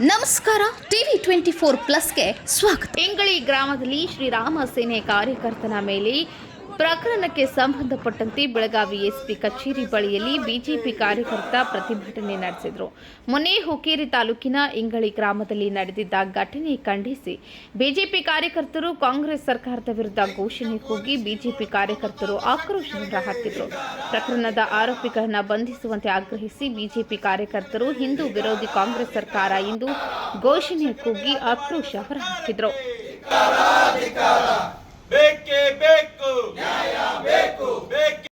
ನಮಸ್ಕಾರ TV twenty four ಪ್ಲಸ್ಗೆ ಸ್ವಾಗತ. ಇಂಗಳಿ ಗ್ರಾಮದಲ್ಲಿ ಶ್ರೀರಾಮ ಸೇನೆ ಕಾರ್ಯಕರ್ತನ ಮೇಲೆ ಪ್ರಕರಣಕ್ಕೆ ಸಂಬಂಧಪಟ್ಟಂತೆ ಬೆಳಗಾವಿ ಎಸ್ಪಿ ಕಚೇರಿ ಬಳಿಯಲ್ಲಿ ಬಿಜೆಪಿ ಕಾರ್ಯಕರ್ತ ಪ್ರತಿಭಟನೆ ನಡೆಸಿದರು. ಮೊನ್ನೆ ಹುಕ್ಕೇರಿ ತಾಲೂಕಿನ ಇಂಗಳಿ ಗ್ರಾಮದಲ್ಲಿ ನಡೆದಿದ್ದ ಘಟನೆ ಖಂಡಿಸಿ ಬಿಜೆಪಿ ಕಾರ್ಯಕರ್ತರು ಕಾಂಗ್ರೆಸ್ ಸರ್ಕಾರದ ವಿರುದ್ಧ ಘೋಷಣೆ ಕೂಗಿ ಬಿಜೆಪಿ ಕಾರ್ಯಕರ್ತರು ಆಕ್ರೋಶ ಹೊರಹಾಕಿದರು ಪ್ರಕರಣದ ಆರೋಪಿಗಳನ್ನು ಬಂಧಿಸುವಂತೆ ಆಗ್ರಹಿಸಿ ಬಿಜೆಪಿ ಕಾರ್ಯಕರ್ತರು ಹಿಂದೂ ವಿರೋಧಿ ಕಾಂಗ್ರೆಸ್ ಸರ್ಕಾರ ಎಂದು ಘೋಷಣೆ ಕೂಗಿ ಆಕ್ರೋಶ ಹೊರಹಾಕಿದರು ಬೇಕೇ ಬೇಕು ನ್ಯಾಯ ಬೇಕು ಬೇಕೇ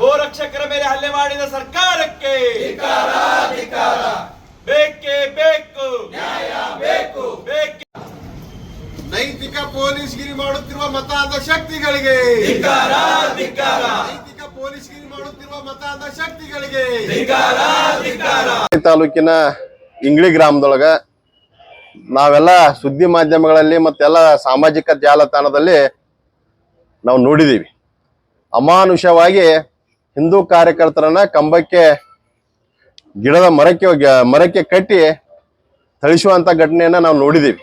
ಗೋರಕ್ಷಕರ ಮೇಲೆ ಹಲ್ಲೆ ಮಾಡಿದ ಸರ್ಕಾರಕ್ಕೆ. ಬೇಕೇ ಬೇಕು. ನ್ಯಾಯ ಬೇಕು. ಬೇಕೇ ನೈತಿಕ ಪೊಲೀಸ್ಗಿರಿ ಮಾಡುತ್ತಿರುವ ಮತಾಂಧ ಶಕ್ತಿಗಳಿಗೆ. ನೈತಿಕ ಪೊಲೀಸ್ಗಿರಿ ಮಾಡುತ್ತಿರುವ ಮತಾಂಧ ಶಕ್ತಿಗಳಿಗೆ. ತಾಲೂಕಿನ ಇಂಗ್ಳಿ ಗ್ರಾಮದೊಳಗ ನಾವೆಲ್ಲ ಸುದ್ದಿ ಮಾಧ್ಯಮಗಳಲ್ಲಿ ಮತ್ತೆಲ್ಲ ಸಾಮಾಜಿಕ ಜಾಲತಾಣದಲ್ಲಿ ನಾವು ನೋಡಿದ್ದೀವಿ ಅಮಾನುಷವಾಗಿ ಹಿಂದೂ ಕಾರ್ಯಕರ್ತರನ್ನ ಕಂಬಕ್ಕೆ, ಗಿಡದ ಮರಕ್ಕೆ ಮರಕ್ಕೆ ಕಟ್ಟಿ ಥಳಿಸುವಂತ ಘಟನೆಯನ್ನ ನಾವು ನೋಡಿದೀವಿ.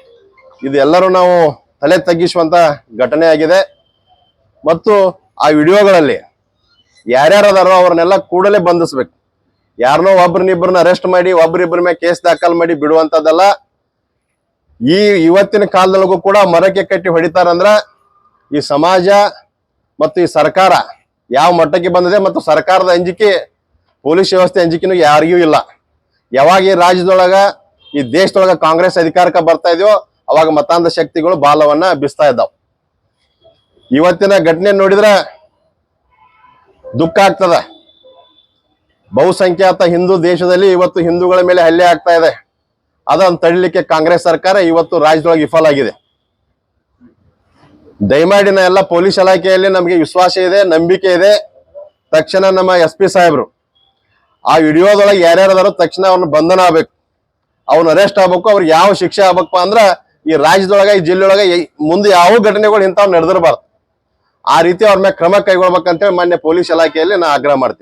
ಇದೆಲ್ಲರೂ ನಾವು ತಲೆ ತಗ್ಗಿಸುವಂತ ಘಟನೆ ಆಗಿದೆ. ಮತ್ತು ಆ ವಿಡಿಯೋಗಳಲ್ಲಿ ಯಾರ್ಯಾರು ಅದಾರೋ ಅವ್ರನ್ನೆಲ್ಲ ಕೂಡಲೇ ಬಂಧಿಸ್ಬೇಕು. ಯಾರನ್ನೋ ಒಬ್ರನ್ನಿಬ್ಬರನ್ನ ಅರೆಸ್ಟ್ ಮಾಡಿ ಒಬ್ಬರಿಬ್ಬರ ಮೇಲೆ ಕೇಸ್ ದಾಖಲು ಮಾಡಿ ಬಿಡುವಂತದ್ದಲ್ಲ. ಈ ಇವತ್ತಿನ ಕಾಲದೊಳಗೂ ಕೂಡ ಮರಕ್ಕೆ ಕಟ್ಟಿ ಹೊಡಿತಾರಂದ್ರ ಈ ಸಮಾಜ ಮತ್ತು ಈ ಸರ್ಕಾರ ಯಾವ ಮಟ್ಟಕ್ಕೆ ಬಂದಿದೆ ಮತ್ತು ಸರ್ಕಾರದ ಅಂಜಿಕೆ, ಪೊಲೀಸ್ ವ್ಯವಸ್ಥೆ ಅಂಜಿಕೆನೂ ಯಾರಿಗೂ ಇಲ್ಲ. ಯಾವಾಗ ಈ ರಾಜ್ಯದೊಳಗ, ಈ ದೇಶದೊಳಗ ಕಾಂಗ್ರೆಸ್ ಅಧಿಕಾರಕ್ಕೆ ಬರ್ತಾ ಇದೆಯೋ, ಅವಾಗ ಮತಾಂಧ ಶಕ್ತಿಗಳು ಬಾಲವನ್ನ ಬಿಸ್ತಾ ಇದ್ದಾವ. ಇವತ್ತಿನ ಘಟನೆ ನೋಡಿದ್ರೆ ದುಃಖ ಆಗ್ತದ. ಬಹುಸಂಖ್ಯಾತ ಹಿಂದೂ ದೇಶದಲ್ಲಿ ಇವತ್ತು ಹಿಂದೂಗಳ ಮೇಲೆ ಹಲ್ಲೆ ಆಗ್ತಾ ಇದೆ. ಅದನ್ನು ತಡಿಲಿಕ್ಕೆ ಕಾಂಗ್ರೆಸ್ ಸರ್ಕಾರ ಇವತ್ತು ರಾಜ್ಯದೊಳಗೆ ವಿಫಲ ಆಗಿದೆ. ದಯಮಾಡಿನ ಎಲ್ಲ ಪೊಲೀಸ್ ಇಲಾಖೆಯಲ್ಲಿ ನಮಗೆ ವಿಶ್ವಾಸ ಇದೆ, ನಂಬಿಕೆ ಇದೆ. ತಕ್ಷಣ ನಮ್ಮ ಎಸ್ ಪಿ ಸಾಹೇಬ್ರು, ಆ ವಿಡಿಯೋದೊಳಗೆ ಯಾರ್ಯಾರದಾರೋ ತಕ್ಷಣ ಅವ್ರನ್ನ ಬಂಧನ ಆಗ್ಬೇಕು. ಅವ್ನ ಅರೆಸ್ಟ್ ಆಗ್ಬೇಕು, ಅವ್ರಿಗೆ ಯಾವ ಶಿಕ್ಷೆ ಆಗ್ಬೇಕಪ್ಪ ಅಂದ್ರೆ ಈ ರಾಜ್ಯದೊಳಗೆ, ಈ ಜಿಲ್ಲೆಯೊಳಗೆ ಮುಂದೆ ಯಾವ ಘಟನೆಗಳು ಇಂಥವ್ ನಡೆದಿರಬಾರ್ದು. ಆ ರೀತಿ ಅವ್ರ ಮೇಲೆ ಕ್ರಮ ಕೈಗೊಳ್ಬೇಕಂತೇಳಿ ಮಾನ್ಯ ಪೊಲೀಸ್ ಇಲಾಖೆಯಲ್ಲಿ ನಾ ಆಗ್ರಹ ಮಾಡ್ತೀನಿ.